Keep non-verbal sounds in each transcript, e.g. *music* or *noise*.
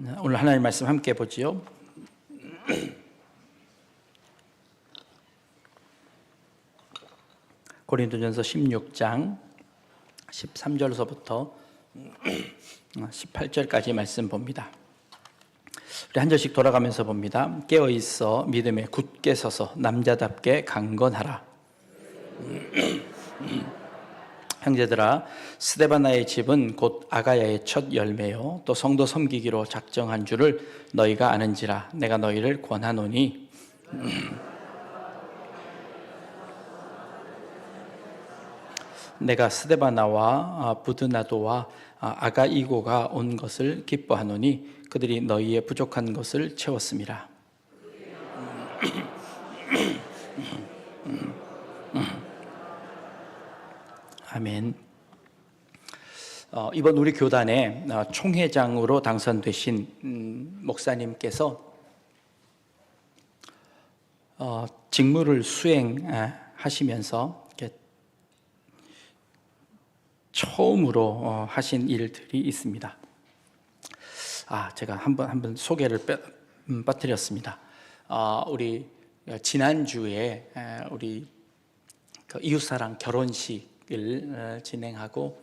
오늘 하나님 말씀 함께 보지요. 고린도전서 16장 13절서부터 18절까지 말씀 봅니다. 우리 한 절씩 돌아가면서 봅니다. 깨어 있어 믿음에 굳게 서서 남자답게 강건하라. 형제들아 스데바나의 집은 곧 아가야의 첫 열매요. 또 성도 섬기기로 작정한 줄을 너희가 아는지라 내가 너희를 권하노니. 내가 스데바나와 아, 부드나도와 아, 아가이고가 온 것을 기뻐하노니 그들이 너희의 부족한 것을 채웠음이라 아멘. 어, 이번 우리 교단의 어, 총회장으로 당선되신 음, 목사님께서 어, 직무를 수행하시면서 이렇게 처음으로 어, 하신 일들이 있습니다. 아, 제가 한번 한번 소개를 빼, 음, 빠뜨렸습니다. 어, 우리 지난 주에 우리 그 이웃사랑 결혼식 을 어, 진행하고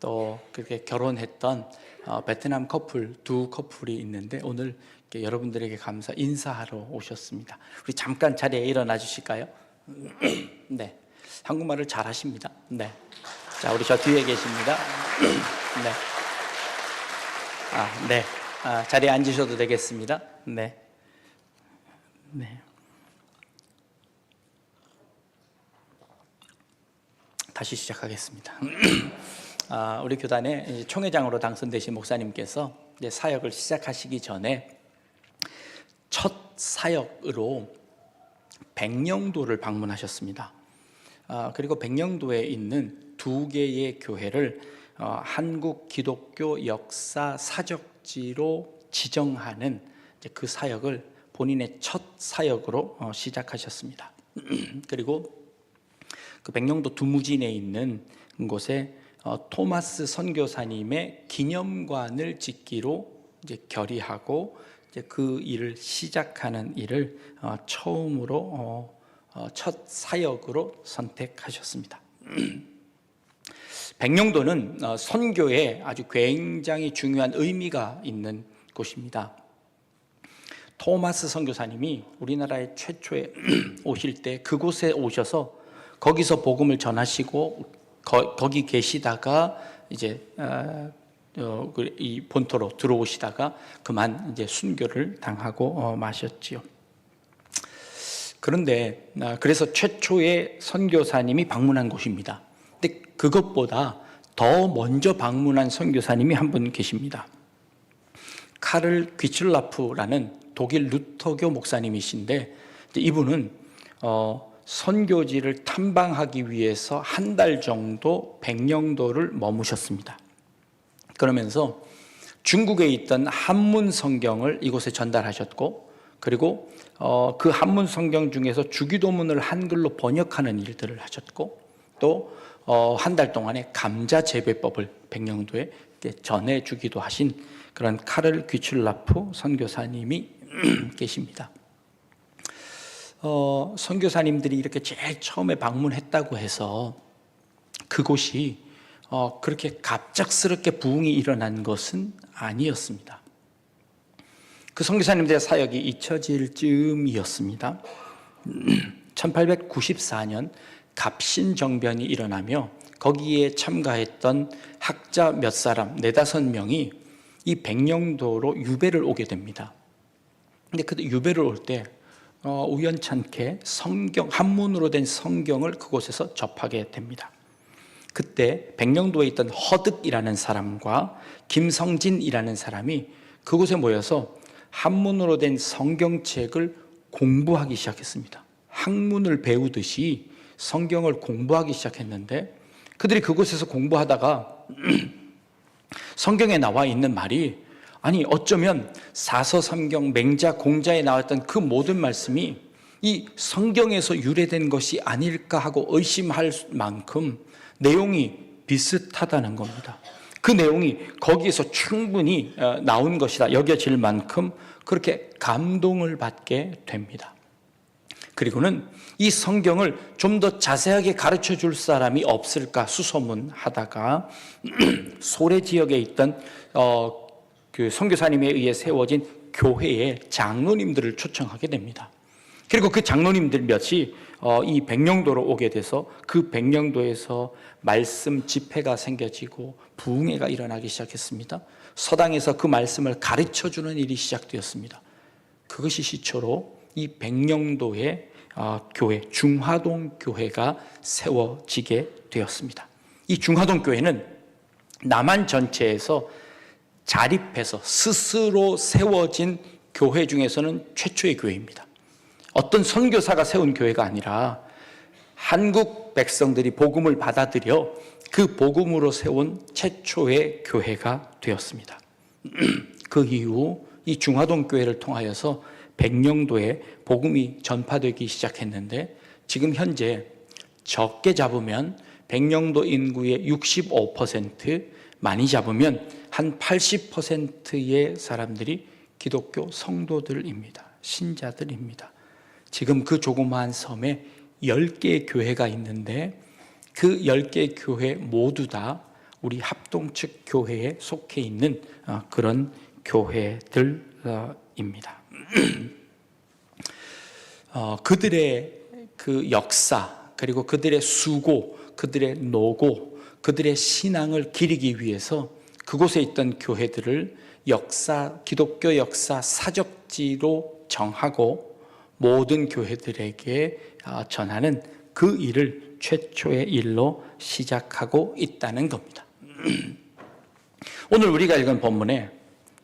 또 그렇게 결혼했던 어, 베트남 커플 두 커플이 있는데 오늘 여러분들에게 감사 인사하러 오셨습니다. 우리 잠깐 자리에 일어나 주실까요? *clears throat* 네, 한국말을 잘 하십니다. 네, 자 우리 저 뒤에 계십니다. *clears throat* 네, 아 네, 아, 자리에 앉으셔도 되겠습니다. 네, 네. 다시 시작하겠습니다. *clears throat* 아, 우리 교단의 총회장으로 당선되신 목사님께서 사역을 시작하시기 전에 첫 사역으로 백령도를 방문하셨습니다. 아, 그리고 백령도에 있는 두 개의 교회를 어, 한국 기독교 역사 사적지로 지정하는 그 사역을 본인의 첫 사역으로 어, 시작하셨습니다. *clears throat* 그리고 그 백령도 두무진에 있는 곳에 어, 토마스 선교사님의 기념관을 짓기로 이제 결의하고 이제 그 일을 시작하는 일을 어, 처음으로 어, 어, 첫 사역으로 선택하셨습니다. *clears throat* 백령도는 어, 선교에 아주 굉장히 중요한 의미가 있는 곳입니다. 토마스 선교사님이 우리나라에 최초에 *clears throat* 오실 때 그곳에 오셔서 거기서 복음을 전하시고 거, 기 계시다가 이제 어, 어, 그이 본토로 들어오시다가 그만 이제 순교를 당하고 어, 마셨지요. 그런데 아, 그래서 최초의 선교사님이 방문한 곳입니다. 근데 그것보다 더 먼저 방문한 선교사님이 한 분 계십니다. 카를 귀출라프라는 독일 루터교 목사님이신데 이분은 어, 선교지를 탐방하기 위해서 한 달 정도 백령도를 머무셨습니다. 그러면서 중국에 있던 한문 성경을 이곳에 전달하셨고, 그리고 어, 그 한문 성경 중에서 주기도문을 한글로 번역하는 일들을 하셨고, 또 한 달 동안에 감자 재배법을 백령도에 전해주기도 하신 그런 카를 귀출라프 선교사님이 *clears throat* 계십니다. 어, 선교사님들이 이렇게 제일 처음에 방문했다고 해서 그곳이 어, 그렇게 갑작스럽게 부흥이 일어난 것은 아니었습니다. 그 선교사님들의 사역이 잊혀질 즈음이었습니다. *clears throat* 1894년 갑신정변이 일어나며 거기에 참가했던 학자 몇 사람, 네다섯 명이 이 백령도로 유배를 오게 됩니다. 근데 그 유배를 올 때 어, 우연찮게 성경 한문으로 된 성경을 그곳에서 접하게 됩니다. 그때 백령도에 있던 허득이라는 사람과 김성진이라는 사람이 그곳에 모여서 한문으로 된 성경책을 공부하기 시작했습니다. 학문을 배우듯이 성경을 공부하기 시작했는데 그들이 그곳에서 공부하다가 *clears throat* 성경에 나와 있는 말이 아니 어쩌면 사서 삼경 맹자 공자에 나왔던 그 모든 말씀이 이 성경에서 유래된 것이 아닐까 하고 의심할 만큼 내용이 비슷하다는 겁니다. 그 내용이 거기에서 충분히 어, 나온 것이다 여겨질 만큼 그렇게 감동을 받게 됩니다. 그리고는 이 성경을 좀 더 자세하게 가르쳐 줄 사람이 없을까 수소문하다가 *clears throat* 소래 지역에 있던 어, 그 선교사님에 의해 세워진 교회의 장로님들을 초청하게 됩니다. 그리고 그 장로님들 몇이 어, 이 백령도로 오게 돼서 그 백령도에서 말씀 집회가 생겨지고 부흥회가 일어나기 시작했습니다. 서당에서 그 말씀을 가르쳐 주는 일이 시작되었습니다. 그것이 시초로 이 백령도의 어, 교회 중화동 교회가 세워지게 되었습니다. 이 중화동 교회는 남한 전체에서 자립해서 스스로 세워진 교회 중에서는 최초의 교회입니다. 어떤 선교사가 세운 교회가 아니라 한국 백성들이 복음을 받아들여 그 복음으로 세운 최초의 교회가 되었습니다. *clears throat* 그 이후 이 중화동 교회를 통하여서 백령도에 복음이 전파되기 시작했는데 지금 현재 적게 잡으면 백령도 인구의 65% 많이 잡으면 한 80%의 사람들이 기독교 성도들입니다. 신자들입니다. 지금 그 조그마한 섬에 10개의 교회가 있는데 그 10개의 교회 모두 다 우리 합동 측 교회에 속해 있는 어, 그런 교회들입니다. *clears throat* 어, 그들의 그 역사 그리고 그들의 수고, 그들의 노고, 그들의 신앙을 기리기 위해서 그곳에 있던 교회들을 역사 기독교 역사 사적지로 정하고 모든 교회들에게 어, 전하는 그 일을 최초의 일로 시작하고 있다는 겁니다. *clears throat* 오늘 우리가 읽은 본문에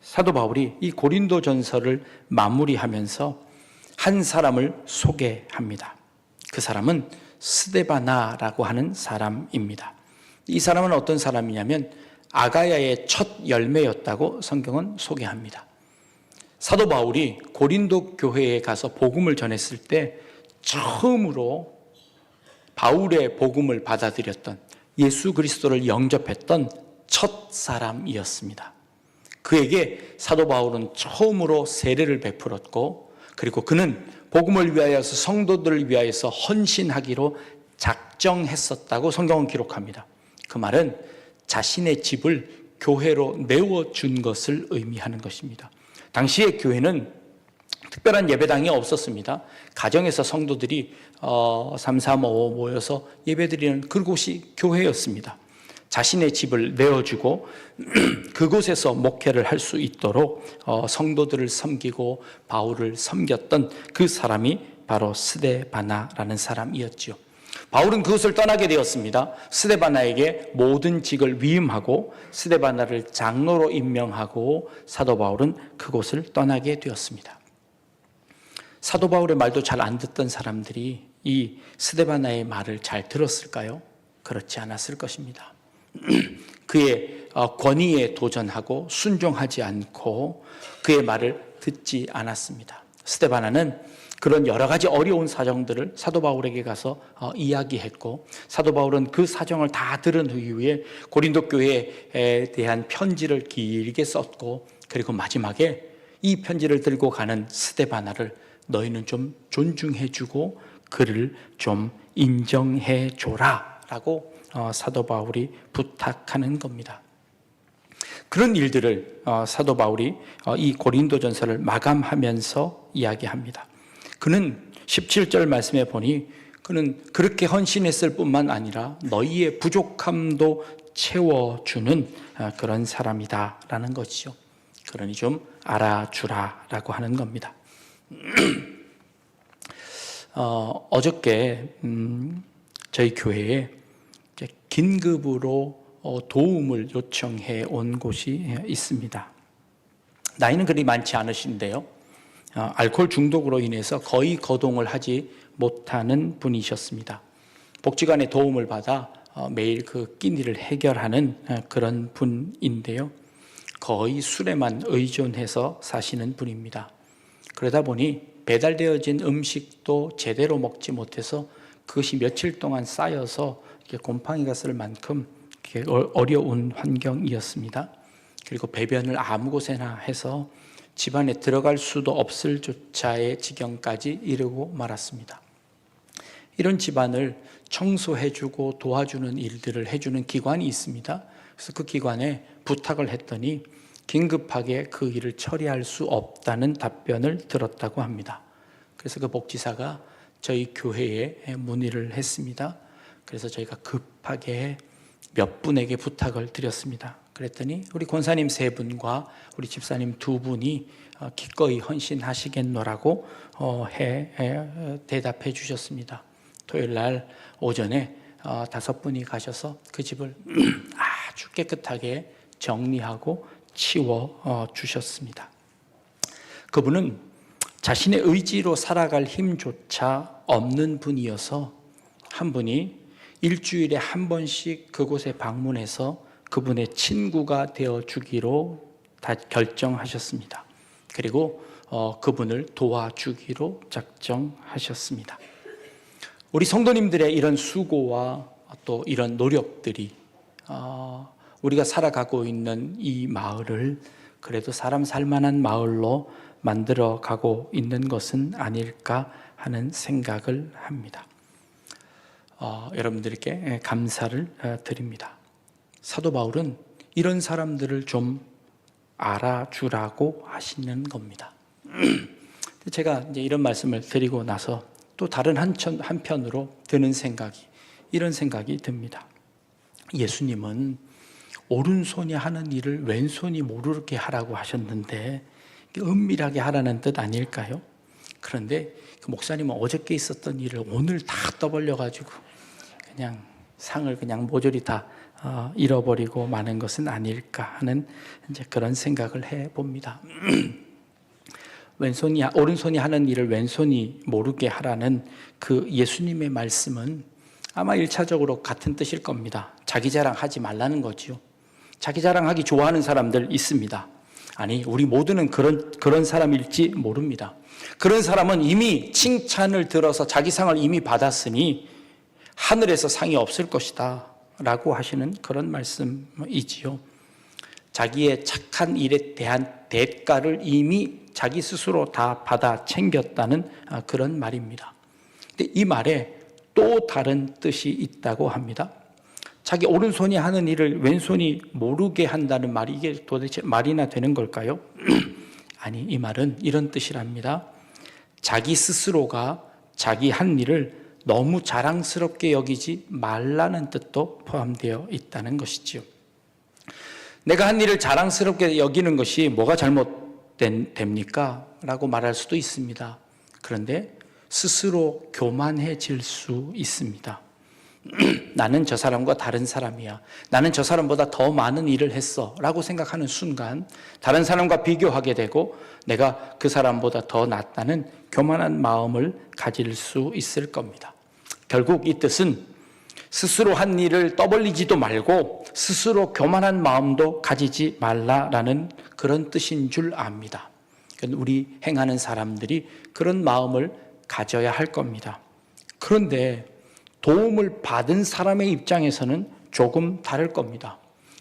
사도 바울이 이 고린도 전서를 마무리하면서 한 사람을 소개합니다. 그 사람은 스데바나라고 하는 사람입니다. 이 사람은 어떤 사람이냐면 아가야의 첫 열매였다고 성경은 소개합니다. 사도 바울이 고린도 교회에 가서 복음을 전했을 때 처음으로 바울의 복음을 받아들였던 예수 그리스도를 영접했던 첫 사람이었습니다. 그에게 사도 바울은 처음으로 세례를 베풀었고 그리고 그는 복음을 위하여서 성도들을 위하여서 헌신하기로 작정했었다고 성경은 기록합니다. 그 말은 자신의 집을 교회로 내어준 것을 의미하는 것입니다. 당시의 교회는 특별한 예배당이 없었습니다. 가정에서 성도들이 어, 3, 3, 5 모여서 예배드리는 그곳이 교회였습니다. 자신의 집을 내어주고 *clears throat* 그곳에서 목회를 할 수 있도록 어, 성도들을 섬기고 바울을 섬겼던 그 사람이 바로 스데바나라는 사람이었지요. 바울은 그것을 떠나게 되었습니다. 스데바나에게 모든 직을 위임하고 스데바나를 장로로 임명하고 사도 바울은 그곳을 떠나게 되었습니다. 사도 바울의 말도 잘 안 듣던 사람들이 이 스데바나의 말을 잘 들었을까요? 그렇지 않았을 것입니다. *clears throat* 그의 어, 권위에 도전하고 순종하지 않고 그의 말을 듣지 않았습니다. 스데바나는 그런 여러 가지 어려운 사정들을 사도 바울에게 가서 어, 이야기했고 사도 바울은 그 사정을 다 들은 후에 고린도 교회에 대한 편지를 길게 썼고 그리고 마지막에 이 편지를 들고 가는 스데바나를 너희는 좀 존중해 주고 그를 좀 인정해 줘라 라고 어, 사도 바울이 부탁하는 겁니다. 그런 일들을 어, 사도 바울이 어, 이 고린도 전서를 마감하면서 이야기합니다. 그는 17절 말씀에 보니 그는 그렇게 헌신했을 뿐만 아니라 너희의 부족함도 채워주는 그런 사람이다 라는 것이죠. 그러니 좀 알아주라 라고 하는 겁니다. *clears throat* 어, 어저께 음, 저희 교회에 긴급으로 어, 도움을 요청해 온 곳이 있습니다. 나이는 그리 많지 않으신데요. 어, 알코올 중독으로 인해서 거의 거동을 하지 못하는 분이셨습니다. 복지관의 도움을 받아 어, 매일 그 끼니를 해결하는 그런 분인데요. 거의 술에만 의존해서 사시는 분입니다. 그러다 보니 배달되어진 음식도 제대로 먹지 못해서 그것이 며칠 동안 쌓여서 곰팡이가 쓸 만큼 이렇게 어- 어려운 환경이었습니다. 그리고 배변을 아무 곳에나 해서 집안에 들어갈 수도 없을 조차의 지경까지 이르고 말았습니다. 이런 집안을 청소해주고 도와주는 일들을 해주는 기관이 있습니다. 그래서 그 기관에 부탁을 했더니 긴급하게 그 일을 처리할 수 없다는 답변을 들었다고 합니다. 그래서 그 목지사가 저희 교회에 문의를 했습니다. 그래서 저희가 급하게 몇 분에게 부탁을 드렸습니다. 그랬더니 우리 권사님 세 분과 우리 집사님 두 분이 어, 기꺼이 헌신하시겠노라고 어, 대답해 주셨습니다. 토요일 날 오전에 어, 다섯 분이 가셔서 그 집을 *clears throat* 아주 깨끗하게 정리하고 치워 어, 주셨습니다. 그분은 자신의 의지로 살아갈 힘조차 없는 분이어서 한 분이 일주일에 한 번씩 그곳에 방문해서 그분의 친구가 되어 주기로 다 결정하셨습니다. 그리고 어, 그분을 도와주기로 작정하셨습니다. 우리 성도님들의 이런 수고와 또 이런 노력들이 어, 우리가 살아가고 있는 이 마을을 그래도 사람 살만한 마을로 만들어 가고 있는 것은 아닐까 하는 생각을 합니다. 어, 여러분들께 감사를 어, 드립니다. 사도 바울은 이런 사람들을 좀 알아주라고 하시는 겁니다. *clears throat* 제가 이제 이런 말씀을 드리고 나서 또 다른 한편, 한편으로 드는 생각이 이런 생각이 듭니다. 예수님은 오른손이 하는 일을 왼손이 모르게 하라고 하셨는데 은밀하게 하라는 뜻 아닐까요? 그런데 그 목사님은 어저께 있었던 일을 오늘 다 떠벌려 가지고 그냥 상을 그냥 모조리 다 어, 잃어버리고 마는 것은 아닐까 하는 이제 그런 생각을 해 봅니다. *clears throat* 왼손이 오른손이 하는 일을 왼손이 모르게 하라는 그 예수님의 말씀은 아마 일차적으로 같은 뜻일 겁니다. 자기 자랑하지 말라는 거지요. 자기 자랑하기 좋아하는 사람들 있습니다. 아니, 우리 모두는 그런 그런 사람일지 모릅니다. 그런 사람은 이미 칭찬을 들어서 자기 상을 이미 받았으니 하늘에서 상이 없을 것이다. 라고 하시는 그런 말씀이지요. 자기의 착한 일에 대한 대가를 이미 자기 스스로 다 받아 챙겼다는 아, 그런 말입니다. 근데 이 말에 또 다른 뜻이 있다고 합니다. 자기 오른손이 하는 일을 왼손이 모르게 한다는 말이 이게 도대체 말이나 되는 걸까요? *clears throat* 아니, 이 말은 이런 뜻이랍니다. 자기 스스로가 자기 한 일을 너무 자랑스럽게 여기지 말라는 뜻도 포함되어 있다는 것이지요. 내가 한 일을 자랑스럽게 여기는 것이 뭐가 잘못됩니까? 라고 말할 수도 있습니다. 그런데 스스로 교만해질 수 있습니다. *clears throat* 나는 저 사람과 다른 사람이야. 나는 저 사람보다 더 많은 일을 했어. 라고 생각하는 순간 다른 사람과 비교하게 되고 내가 그 사람보다 더 낫다는 교만한 마음을 가질 수 있을 겁니다. 결국 이 뜻은 스스로 한 일을 떠벌리지도 말고 스스로 교만한 마음도 가지지 말라라는 그런 뜻인 줄 압니다. 우리 행하는 사람들이 그런 마음을 가져야 할 겁니다. 그런데 도움을 받은 사람의 입장에서는 조금 다를 겁니다.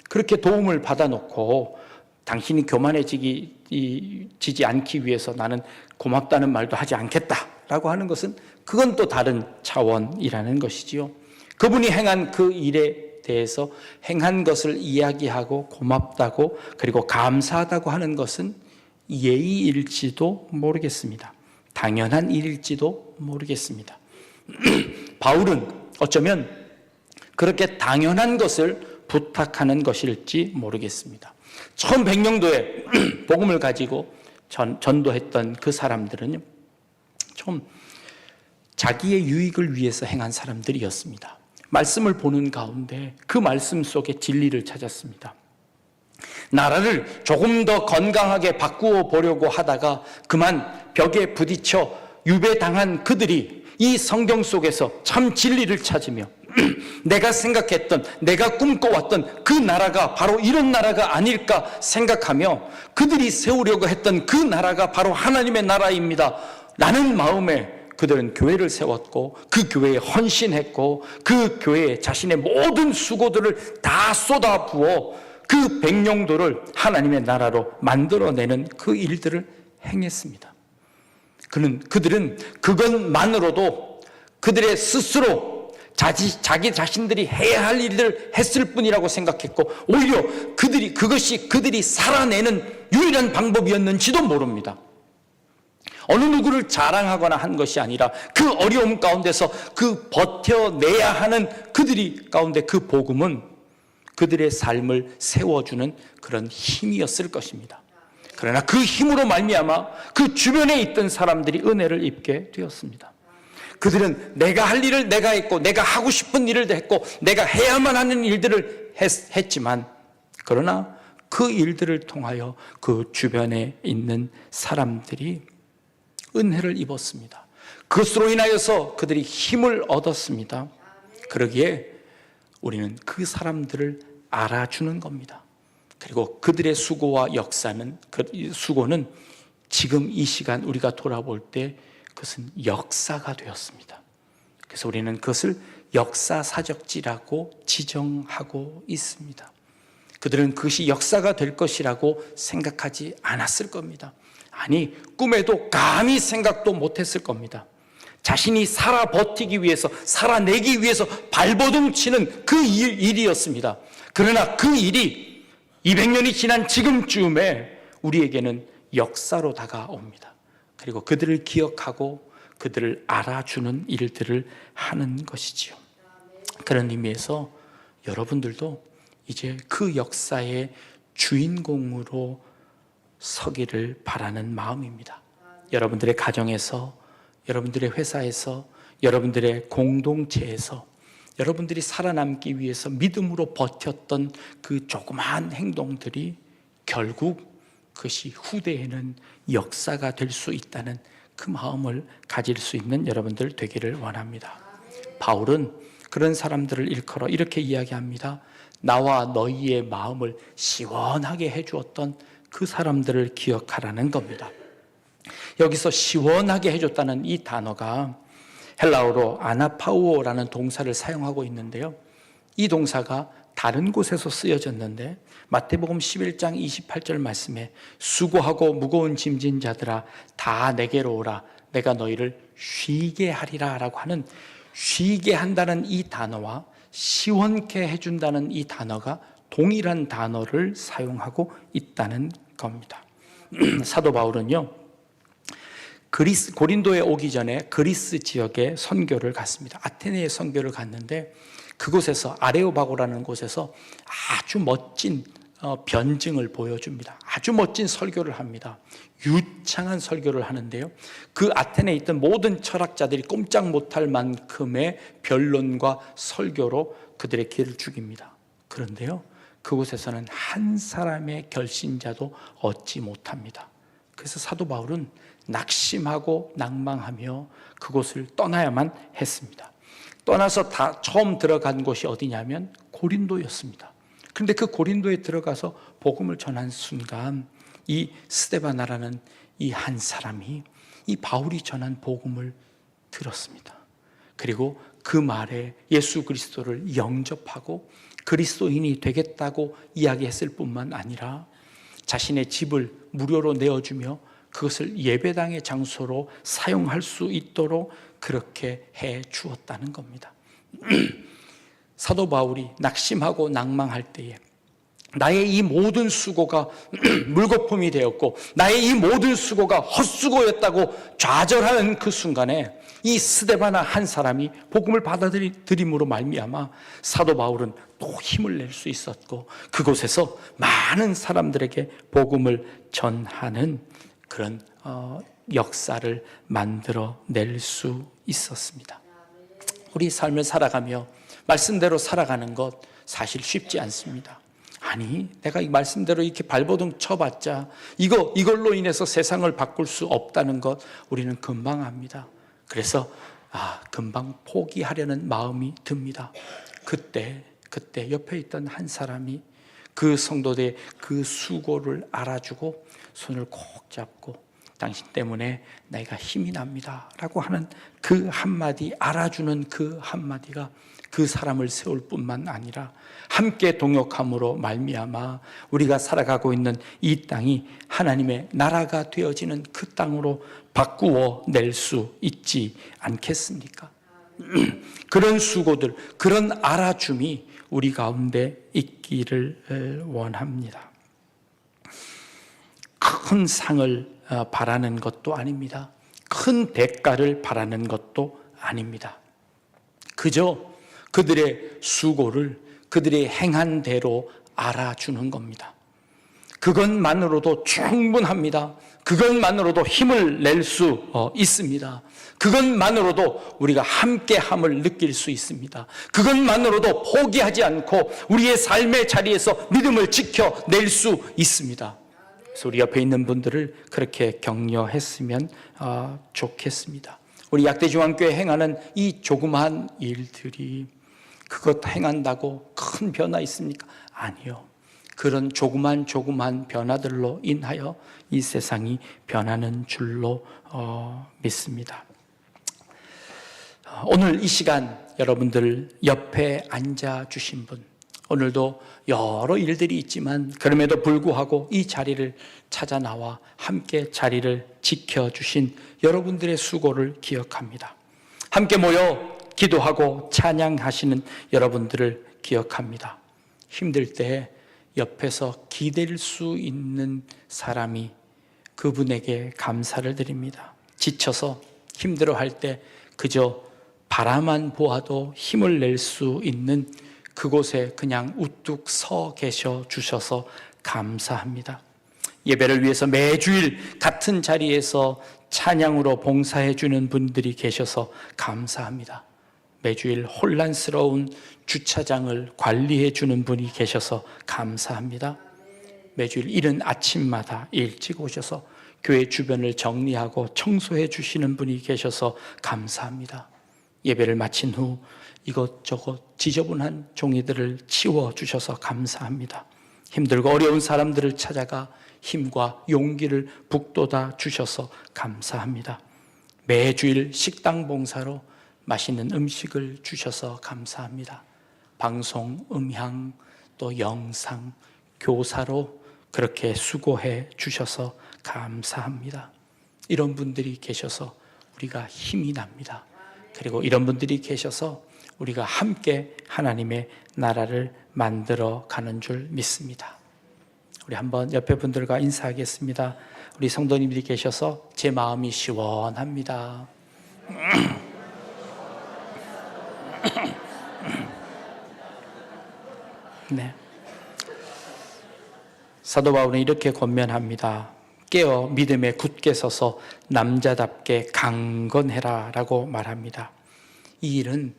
그렇게 도움을 받아놓고 당신이 교만해지기 지지 않기 위해서 나는 고맙다는 말도 하지 않겠다라고 하는 것은 그건 또 다른 차원이라는 것이지요. 그분이 행한 그 일에 대해서 행한 것을 이야기하고 고맙다고 그리고 감사하다고 하는 것은 예의일지도 모르겠습니다. 당연한 일일지도 모르겠습니다. *clears throat* 바울은 어쩌면 그렇게 당연한 것을 부탁하는 것일지 모르겠습니다. 처음 백령도에 *clears throat* 복음을 가지고 전, 전도했던 그 사람들은 좀 자기의 유익을 위해서 행한 사람들이었습니다. 말씀을 보는 가운데 그 말씀 속에 진리를 찾았습니다. 나라를 조금 더 건강하게 바꾸어 보려고 하다가 그만 벽에 부딪혀 유배당한 그들이 이 성경 속에서 참 진리를 찾으며 *clears throat* 내가 생각했던 내가 꿈꿔왔던 그 나라가 바로 이런 나라가 아닐까 생각하며 그들이 세우려고 했던 그 나라가 바로 하나님의 나라입니다. 라는 마음에 그들은 교회를 세웠고 그 교회에 헌신했고 그 교회에 자신의 모든 수고들을 다 쏟아 부어 그 백령도를 하나님의 나라로 만들어내는 그 일들을 행했습니다. 그는 그들은 그것만으로도 그들의 스스로 자기, 자기 자신들이 해야 할 일들을 했을 뿐이라고 생각했고 오히려 그들이 그것이 그들이 살아내는 유일한 방법이었는지도 모릅니다. 어느 누구를 자랑하거나 한 것이 아니라 그 어려움 가운데서 그 버텨내야 하는 그들이 가운데 그 복음은 그들의 삶을 세워주는 그런 힘이었을 것입니다. 그러나 그 힘으로 말미암아 그 주변에 있던 사람들이 은혜를 입게 되었습니다. 그들은 내가 할 일을 내가 했고 내가 하고 싶은 일을 했고 내가 해야만 하는 일들을 했, 했지만 그러나 그 일들을 통하여 그 주변에 있는 사람들이 은혜를 입었습니다. 그것으로 인하여서 그들이 힘을 얻었습니다. 그러기에 우리는 그 사람들을 알아주는 겁니다. 그리고 그들의 수고와 역사는 그 수고는 지금 이 시간 우리가 돌아볼 때 그것은 역사가 되었습니다. 그래서 우리는 그것을 역사사적지라고 지정하고 있습니다. 그들은 그것이 역사가 될 것이라고 생각하지 않았을 겁니다. 아니, 꿈에도 감히 생각도 못했을 겁니다. 자신이 살아 버티기 위해서, 살아내기 위해서 발버둥 치는 그 일, 일이었습니다. 그러나 그 일이 200년이 지난 지금쯤에 우리에게는 역사로 다가옵니다. 그리고 그들을 기억하고 그들을 알아주는 일들을 하는 것이지요. 그런 의미에서 여러분들도 이제 그 역사의 주인공으로 서기를 바라는 마음입니다. 여러분들의 가정에서, 여러분들의 회사에서, 여러분들의 공동체에서, 여러분들이 살아남기 위해서 믿음으로 버텼던 그 조그마한 행동들이 결국 그것이 후대에는 역사가 될 수 있다는 그 마음을 가질 수 있는 여러분들 되기를 원합니다. 바울은 그런 사람들을 일컬어 이렇게 이야기합니다. 나와 너희의 마음을 시원하게 해주었던 그 사람들을 기억하라는 겁니다. 여기서 시원하게 해줬다는 이 단어가 헬라어로 아나파우오라는 동사를 사용하고 있는데요. 이 동사가 다른 곳에서 쓰여졌는데 마태복음 11장 28절 말씀에 수고하고 무거운 짐진 자들아 다 내게로 오라 내가 너희를 쉬게 하리라라고 하는 쉬게 한다는 이 단어와 시원케 해준다는 이 단어가 동일한 단어를 사용하고 있다는 겁니다. *clears throat* 사도 바울은요. 그리스 고린도에 오기 전에 그리스 지역에 선교를 갔습니다. 아테네에 선교를 갔는데 그곳에서 아레오바고라는 곳에서 아주 멋진 어, 변증을 보여줍니다. 아주 멋진 설교를 합니다. 유창한 설교를 하는데요. 그 아테네에 있던 모든 철학자들이 꼼짝 못할 만큼의 변론과 설교로 그들의 길을 죽입니다. 그런데요. 그곳에서는 한 사람의 결신자도 얻지 못합니다. 그래서 사도 바울은 낙심하고 낭망하며 그곳을 떠나야만 했습니다. 떠나서 다 처음 들어간 곳이 어디냐면 고린도였습니다. 그런데 그 고린도에 들어가서 복음을 전한 순간 이 스데바나라는 이 한 사람이 이 바울이 전한 복음을 들었습니다. 그리고 그 말에 예수 그리스도를 영접하고 그리스도인이 되겠다고 이야기했을 뿐만 아니라 자신의 집을 무료로 내어주며 그것을 예배당의 장소로 사용할 수 있도록 그렇게 해 주었다는 겁니다. *clears throat* 사도 바울이 낙심하고 낭망할 때에 나의 이 모든 수고가 *clears throat* 물거품이 되었고 나의 이 모든 수고가 헛수고였다고 좌절하는 그 순간에 이 스데바나 한 사람이 복음을 받아들임으로 말미암아 사도 바울은 또 힘을 낼 수 있었고 그곳에서 많은 사람들에게 복음을 전하는 그런 어, 역사를 만들어 낼 수 있었습니다. 우리 삶을 살아가며 말씀대로 살아가는 것 사실 쉽지 않습니다. 아니, 내가 이 말씀대로 이렇게 발버둥 쳐봤자 이거 이걸로 인해서 세상을 바꿀 수 없다는 것 우리는 금방 압니다. 그래서 아, 금방 포기하려는 마음이 듭니다. 그때 그때 옆에 있던 한 사람이 그 성도들의 그 수고를 알아주고 손을 콕 잡고 당신 때문에 내가 힘이 납니다. 라고 하는 그 한마디, 알아주는 그 한마디가 그 사람을 세울 뿐만 아니라 함께 동역함으로 말미암아 우리가 살아가고 있는 이 땅이 하나님의 나라가 되어지는 그 땅으로 바꾸어 낼 수 있지 않겠습니까? *clears throat* 그런 수고들, 그런 알아줌이 우리 가운데 있기를 원합니다. 큰 상을 어, 바라는 것도 아닙니다. 큰 대가를 바라는 것도 아닙니다. 그저 그들의 수고를 그들이 행한 대로 알아주는 겁니다. 그것만으로도 충분합니다. 그것만으로도 힘을 낼 수 있습니다. 그것만으로도 우리가 함께함을 느낄 수 있습니다. 그것만으로도 포기하지 않고 우리의 삶의 자리에서 믿음을 지켜낼 수 있습니다. 그래서 우리 옆에 있는 분들을 그렇게 격려했으면 어, 좋겠습니다. 우리 약대중앙교회 행하는 이 조그마한 일들이 그것 행한다고 큰 변화 있습니까? 아니요. 그런 조그만 조그만 변화들로 인하여 이 세상이 변하는 줄로 어, 믿습니다. 어, 오늘 이 시간 여러분들 옆에 앉아 주신 분 오늘도 여러 일들이 있지만 그럼에도 불구하고 이 자리를 찾아 나와 함께 자리를 지켜 주신 여러분들의 수고를 기억합니다. 함께 모여 기도하고 찬양하시는 여러분들을 기억합니다. 힘들 때 옆에서 기댈 수 있는 사람이 그분에게 감사를 드립니다. 지쳐서 힘들어 할 때 그저 바라만 보아도 힘을 낼 수 있는 그곳에 그냥 우뚝 서 계셔 주셔서 감사합니다. 예배를 위해서 매주일 같은 자리에서 찬양으로 봉사해 주는 분들이 계셔서 감사합니다. 매주일 혼란스러운 주차장을 관리해 주는 분이 계셔서 감사합니다. 매주일 이른 아침마다 일찍 오셔서 교회 주변을 정리하고 청소해 주시는 분이 계셔서 감사합니다. 예배를 마친 후 이것저것 지저분한 종이들을 치워 주셔서 감사합니다. 힘들고 어려운 사람들을 찾아가 힘과 용기를 북돋아 주셔서 감사합니다. 매주일 식당 봉사로 맛있는 음식을 주셔서 감사합니다. 방송, 음향, 또 영상, 교사로 그렇게 수고해 주셔서 감사합니다. 이런 분들이 계셔서 우리가 힘이 납니다. 그리고 이런 분들이 계셔서 우리가 함께 하나님의 나라를 만들어 가는 줄 믿습니다. 우리 한번 옆에 분들과 인사하겠습니다. 우리 성도님들이 계셔서 제 마음이 시원합니다. *clears throat* 네. 사도 바울은 이렇게 권면합니다. 깨어 믿음에 굳게 서서 남자답게 강건해라 라고 말합니다. 이 일은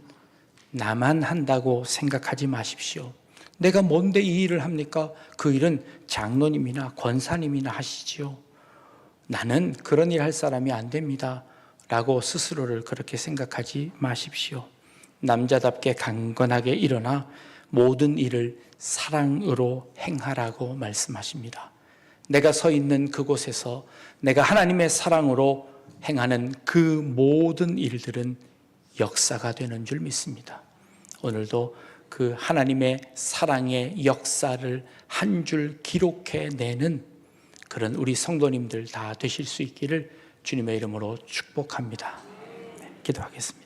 나만 한다고 생각하지 마십시오. 내가 뭔데 이 일을 합니까? 그 일은 장로님이나 권사님이나 하시지요. 나는 그런 일 할 사람이 안 됩니다. 라고 스스로를 그렇게 생각하지 마십시오. 남자답게 강건하게 일어나 모든 일을 사랑으로 행하라고 말씀하십니다. 내가 서 있는 그곳에서 내가 하나님의 사랑으로 행하는 그 모든 일들은 역사가 되는 줄 믿습니다. 오늘도 그 하나님의 사랑의 역사를 한 줄 기록해 내는 그런 우리 성도님들 다 되실 수 있기를 주님의 이름으로 축복합니다. 네, 기도하겠습니다.